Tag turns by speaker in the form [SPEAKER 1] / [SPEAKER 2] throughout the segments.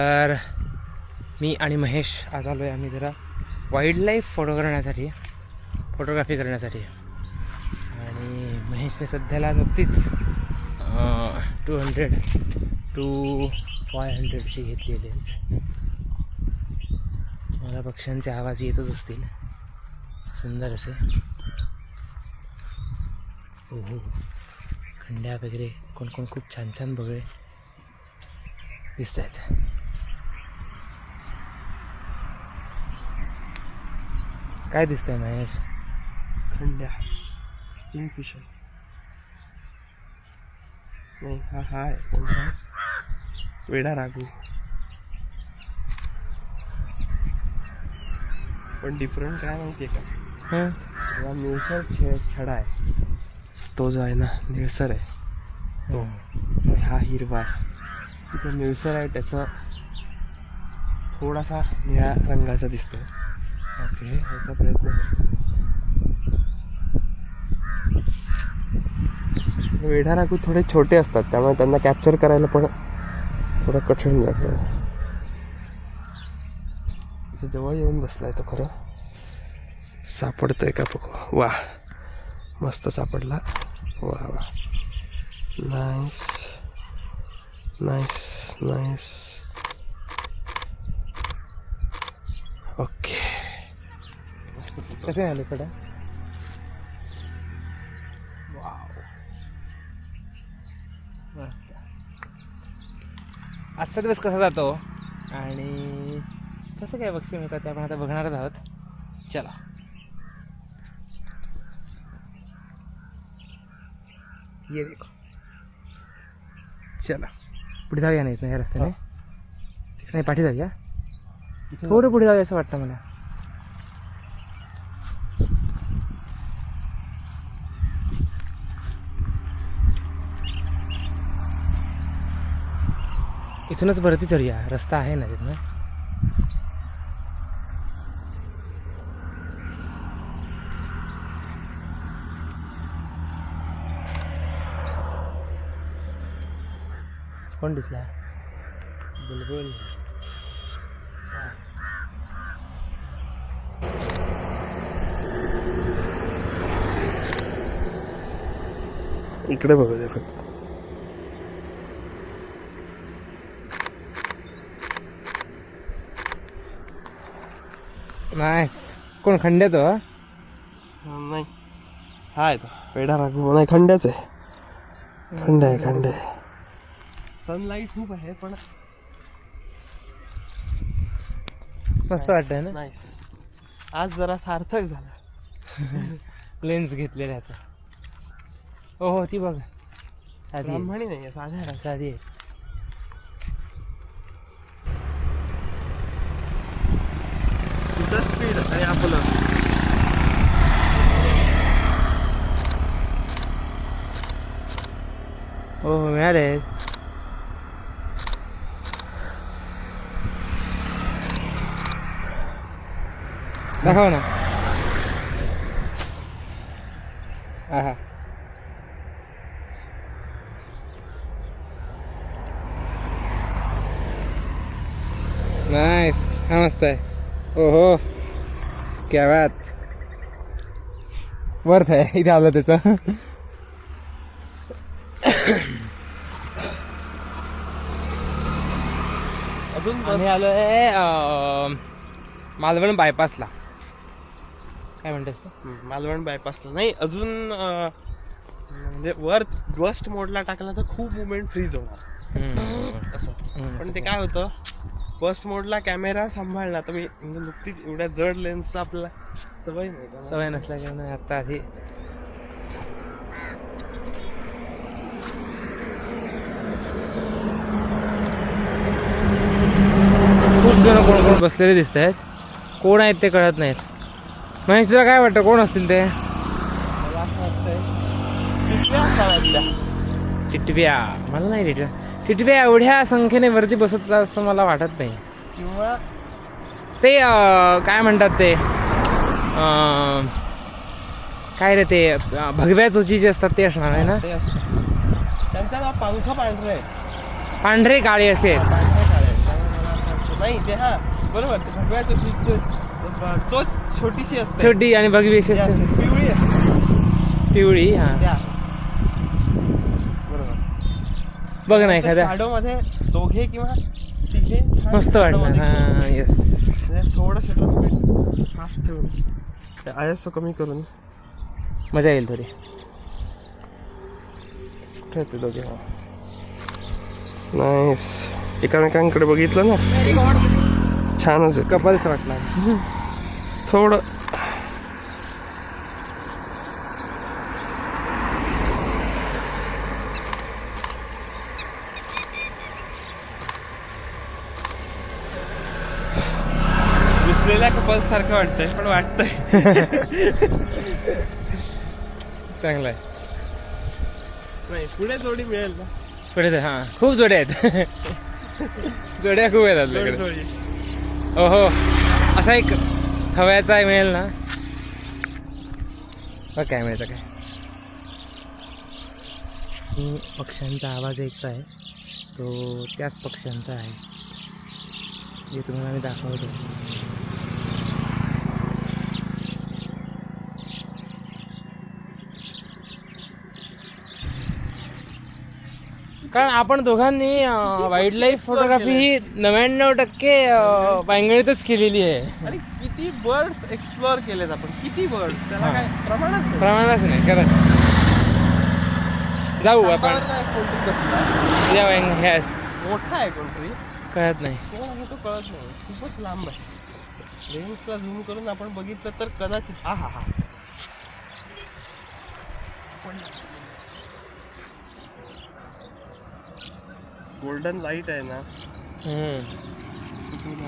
[SPEAKER 1] तर मी आणि महेश आज आलो आहे आम्ही जरा वाईल्डलाईफ फोटो करण्यासाठी फोटोग्राफी करण्यासाठी. आणि महेशने सध्याला नुकतीच टू हंड्रेड टू फाय हंड्रेडची घेतली लेन्स मला पक्ष्यांचे आवाज येतच असतील. सुंदर असे. हो हो खंड्या वगैरे कोण कोण खूप छान छान बघे दिसत आहेत काय दिसतंय महेश?
[SPEAKER 2] खंड्या. किंगफिशर नाही हा हा आहे. कोणता? वेडा रागू पण डिफरंट काय माहिती आहे का?
[SPEAKER 1] हां?
[SPEAKER 2] हा निळसर छे छडा आहे. तो जो आहे ना निळसर आहे. तो. आणि हा हिरवा आहे. तो निळसर आहे त्याचा थोडासा निळ्या रंगाचा दिसतो
[SPEAKER 1] ओके
[SPEAKER 2] याचा प्रयत्न वेढा राखू थोडे छोटे असतात त्यामुळे त्यांना कॅप्चर करायला पण थोडं कठीण जातं. इथे जवळ येऊन बसलाय तो खरं. सापडतोय का बघू. वा मस्त सापडला. वा वा. Nice nice nice okay.
[SPEAKER 1] कसे आले कडे आजचा दिवस कसा जातो? आणि कसं काय पक्षी मिळतात ते आपण आता बघणारच आहोत. चला. ये देखो. चला. पुढे जाऊया नाही ह्या रस्त्याने? नाही पाठी जाऊया? थोडं पुढे जाऊया असं वाटतं मला. इथूनच वरती चढूया. रस्ता आहे ना तिथनं? कोण दिसला? बुलबुल.
[SPEAKER 2] इकडे बघू फक्त.
[SPEAKER 1] नाईस कोण खंड्यात हो?
[SPEAKER 2] नाही. हा आहे तो वेडा राखू नाही खंड्याच आहे. खंड आहे खंड आहे. सनलाईट खूप आहे पण
[SPEAKER 1] मस्त वाटतंय ना?
[SPEAKER 2] नाईस आज जरा सार्थक झाला.
[SPEAKER 1] लेन्स घेतलेला ह्याचा हो हो ती बघ.
[SPEAKER 2] ब्राह्मणी नाही आहे.
[SPEAKER 1] साधी आहे
[SPEAKER 2] तिचं स्पीड आणि आपलं
[SPEAKER 1] हो हो दाखव ना आहा नाईस हा मस्त आहे ओहो क्या बात वर्थ आहे इथे आलं त्याचं
[SPEAKER 2] अजून
[SPEAKER 1] आम्ही आलो आहे मालवण बायपासला काय म्हणतेस
[SPEAKER 2] मालवण बायपासला नाही अजून म्हणजे वर वर्स्ट मोडला टाकला तर खूप मुवमेंट फ्रीज होणार. असं. पण ते काय होतं फर्स्ट मोडला कॅमेरा सांभाळला तर मी म्हणजे नुकतीच एवढ्या जड लेन्सचा आपल्याला सवय नाही.
[SPEAKER 1] सवय नसल्यामुळे आता आधी जण कोण कोण बसलेले दिसत आहेत कोण आहेत ते कळत नाहीत. महेश तुला काय वाटतं? कोण असतील ते. टिटव्या. मला नाही टिटव्या. टिटव्या एवढ्या संख्येने वरती बसत असं मला वाटत नाही.
[SPEAKER 2] किंवा
[SPEAKER 1] ते काय म्हणतात ते? अं, काय रे ते? भगव्या चोची जे असतात ते असणार आहे ना?
[SPEAKER 2] त्यांचा पांढरे
[SPEAKER 1] काळे असे आहेत
[SPEAKER 2] पांढरे काळे आहेत. त्यामुळे मला नाही ते हा बरोबर ते भगव्या चोच चोच छोटीशी असते.
[SPEAKER 1] छोटी आणि बघी
[SPEAKER 2] ती
[SPEAKER 1] असते.
[SPEAKER 2] पिवळी असते.
[SPEAKER 1] पिवळी हा.
[SPEAKER 2] त्या. बरोबर.
[SPEAKER 1] बघ ना एखाद्या.
[SPEAKER 2] शॅडो मध्ये दोघे किंवा तिघे छान
[SPEAKER 1] मस्त
[SPEAKER 2] shadow
[SPEAKER 1] वाटणार
[SPEAKER 2] मध्ये
[SPEAKER 1] हा येस
[SPEAKER 2] थोडं शटर स्पीड फास्ट ठेवून. आय एस कमी करून.
[SPEAKER 1] मजा येईल थोडी.
[SPEAKER 2] कुठे आहेत ते दोघे. नाईस एकामेकांकडे बघितलं ना. छानच आहे.
[SPEAKER 1] कपल्स वाटणार.
[SPEAKER 2] थोडं. घुसलेल्या कपल्स सारखं वाटतंय पण वाटतंय.
[SPEAKER 1] चांगलं आहे
[SPEAKER 2] नाही पुढे जोडी मिळेल ना.
[SPEAKER 1] पुढे हा. खूप जोड्या आहेत. जोड्या खूप आहेत
[SPEAKER 2] जोडी
[SPEAKER 1] आपल्याकडे.
[SPEAKER 2] जोडी
[SPEAKER 1] ओहो असा एक हव्याचा आहे मिळेल ना? बघ काय मिळतं काय. पक्ष्यांचा आवाज ऐकता आहे. तो त्याच पक्ष्यांचा आहे. जे तुम्हाला मी दाखवतो. कारण आपण दोघांनी वाईल्ड लाईफ फोटोग्राफी ही नव्याण्णव टक्के अं, बांगणीतच केलेली आहे.
[SPEAKER 2] आणि किती बर्ड्स एक्सप्लोअर केलेत आपण? किती बर्ड्स त्याला. काय प्रमाणात नाही.
[SPEAKER 1] प्रमाणाच नाही खरं जाऊ आपण.
[SPEAKER 2] कोणतरी.
[SPEAKER 1] या
[SPEAKER 2] मोठा आहे कोणतरी
[SPEAKER 1] कळत नाही.
[SPEAKER 2] तो कळत नाही. खूपच लांब आहे. लेन्सला झूम करून आपण बघितलं तर कदाचित हा हा हा. गोल्डन लाइट आहे ना
[SPEAKER 1] हम्म.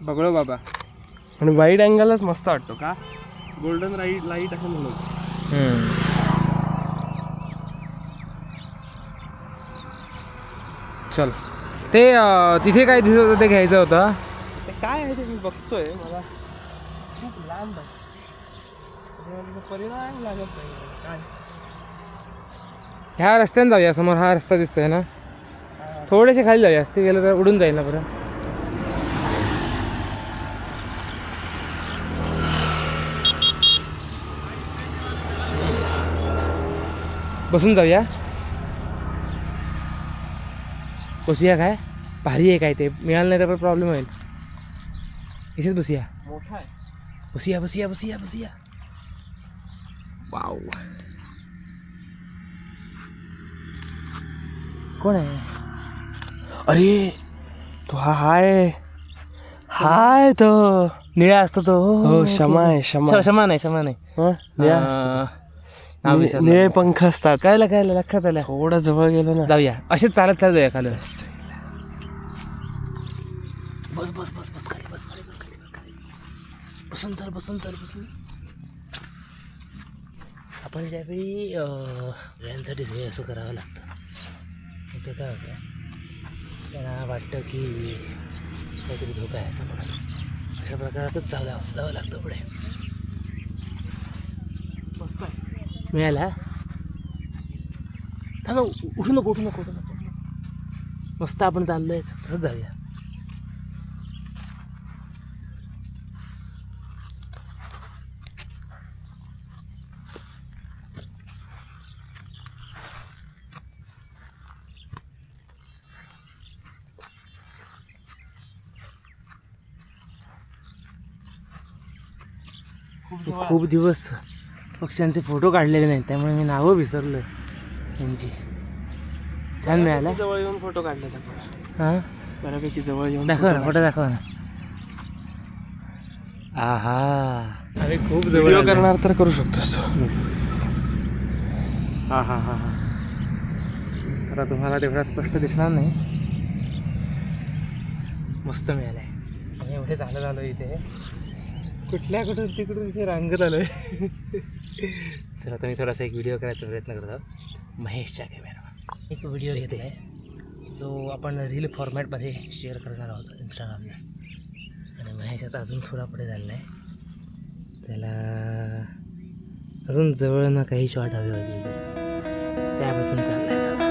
[SPEAKER 1] बघलो बाबा
[SPEAKER 2] आणि वाईड अँगलच मस्त वाटतो का गोल्डन लाइट लाइट आहे म्हणून.
[SPEAKER 1] चल. ते तिथे काय दिसत होतं ते घ्यायचं होतं
[SPEAKER 2] ते काय आहे ते मी बघतोय मला खूप लांब आहे. परिणाम लागत नाही काय?
[SPEAKER 1] ह्या रस्त्याने जाऊया समोर हा रस्ता दिसतोय ना? थोडेसे खाली जाऊया ते गेलं तर उडून जाईल ना बरं बसून जाऊया. बसूया काय? भारी आहे काय ते? मिळालं नाही तर प्रॉब्लेम होईल. इथेच बसूया.
[SPEAKER 2] मोठा आहे.
[SPEAKER 1] बसूया बसूया बसूया बसूया. वाव कोण आहे?
[SPEAKER 2] अरे तो हा हाय. हाय तो.
[SPEAKER 1] निळा असतो तो.
[SPEAKER 2] हो क्षमा आहे क्षमा
[SPEAKER 1] क्षमा नाही क्षमा नाही.
[SPEAKER 2] हं? निळा असतो
[SPEAKER 1] अं,
[SPEAKER 2] तो.
[SPEAKER 1] नाव
[SPEAKER 2] नि-
[SPEAKER 1] विसरलो.
[SPEAKER 2] निळे पंख असतात.
[SPEAKER 1] कळलं कळलं लक्षात आलं.
[SPEAKER 2] थोडं जवळ गेलो ना.
[SPEAKER 1] जाऊया. असेच चालत चालत जाऊया खाली बस बस बस बस खाली बस खाली बस खाली बस खाली. बसून चाल बसून चाल बसून. आपण ज्यावेळी व्हॅनसाठी हे असं करावं लागतं मग ते काय होतं? त्यांना वाटतं की काहीतरी धोका आहे असं म्हणून अशा प्रकारातच चालावं जावं लागतं पुढे.
[SPEAKER 2] मस्त आहे.
[SPEAKER 1] मिळाला थांब उठू नको उठू नको उठू नको. मस्त आपण चाललोय तसंच जाऊया.
[SPEAKER 2] खूप
[SPEAKER 1] दिवस पक्ष्यांचे फोटो काढलेले नाहीत त्यामुळे मी नावं विसरलो यांची छान मिळाला.
[SPEAKER 2] जवळ येऊन फोटो काढले
[SPEAKER 1] हां?
[SPEAKER 2] बऱ्यापैकी जवळ येऊन
[SPEAKER 1] दाखव ना फोटो दाखव ना. आहा. आम्ही खूप जवळ.
[SPEAKER 2] करणार तर करू शकतोस.
[SPEAKER 1] हा हा हा हा आता तुम्हाला तेवढा स्पष्ट दिसणार नाही. मस्त मिळालंय. आम्ही एवढे चालत आलो इथे. कुठल्या कुठून तिकडून इथे रांगत आलोय. चला आता मी थोडासा एक व्हिडिओ करायचा प्रयत्न करतो महेशच्या कॅमेरा एक व्हिडिओ घेतला आहे जो आपण रील फॉर्मॅटमध्ये शेअर करणार आहोत इंस्टाग्रामला आणि महेश आता अजून थोडा पुढे झालेला आहे त्याला अजून जवळ ना काही शॉट हवे होते त्यापासून चालला आहे.